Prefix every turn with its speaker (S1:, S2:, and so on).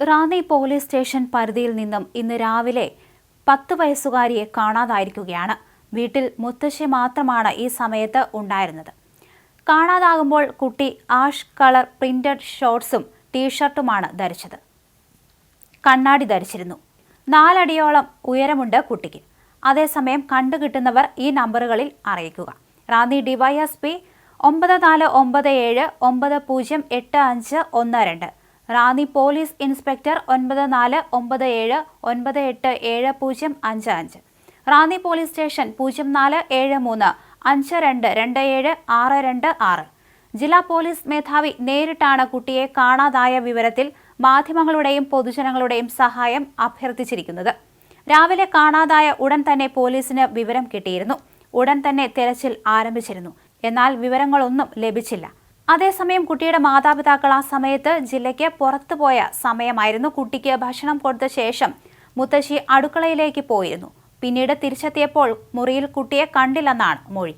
S1: Ranni police station പരിധിയിൽ നിന്നും ഇന്ന് രാവിലെ പത്ത് വയസ്സുകാരിയെ കാണാതായിരിക്കുകയാണ്. വീട്ടിൽ മുത്തശ്ശി മാത്രമാണ് ഈ സമയത്ത് ഉണ്ടായിരുന്നത്. കാണാതാകുമ്പോൾ കുട്ടി ആഷ് കളർ പ്രിന്റഡ് ഷോർട്സും ടീഷർട്ടുമാണ് ധരിച്ചത്. കണ്ണാടി ധരിച്ചിരുന്നു. നാലടിയോളം ഉയരമുണ്ട് കുട്ടിക്ക്. അതേസമയം കണ്ടുകിട്ടുന്നവർ ഈ നമ്പറുകളിൽ അറിയിക്കുക. റാന്നി ഡിവൈഎസ്പി ഒമ്പത് നാല് ഒമ്പത് ഏഴ് ഒമ്പത് പൂജ്യം എട്ട് അഞ്ച് ഒന്ന് രണ്ട്. റാന്നി പോലീസ് ഇൻസ്പെക്ടർ ഒൻപത് നാല് ഒമ്പത് ഏഴ് ഒൻപത് എട്ട് ഏഴ് പൂജ്യം അഞ്ച് അഞ്ച്. റാന്നി പോലീസ് സ്റ്റേഷൻ പൂജ്യം നാല് ഏഴ് മൂന്ന് അഞ്ച് രണ്ട് രണ്ട് ഏഴ് ആറ് രണ്ട് ആറ്. ജില്ലാ പോലീസ് മേധാവി നേരിട്ടാണ് കുട്ടിയെ കാണാതായ വിവരത്തിൽ മാധ്യമങ്ങളുടെയും പൊതുജനങ്ങളുടെയും സഹായം അഭ്യർത്ഥിച്ചിരിക്കുന്നത്. രാവിലെ കാണാതായ ഉടൻ തന്നെ പോലീസിന് വിവരം കിട്ടിയിരുന്നു. ഉടൻ തന്നെ തെരച്ചിൽ ആരംഭിച്ചിരുന്നു. എന്നാൽ വിവരങ്ങളൊന്നും ലഭിച്ചില്ല. അതേസമയം കുട്ടിയുടെ മാതാപിതാക്കൾ ആ സമയത്ത് ജില്ലയ്ക്ക് പുറത്തുപോയ സമയമായിരുന്നു. കുട്ടിക്ക് ഭക്ഷണം കൊടുത്ത ശേഷം മുത്തശ്ശി അടുക്കളയിലേക്ക് പോയിരുന്നു. പിന്നീട് തിരിച്ചെത്തിയപ്പോൾ മുറിയിൽ കുട്ടിയെ കണ്ടില്ലെന്നാണ് മൊഴി.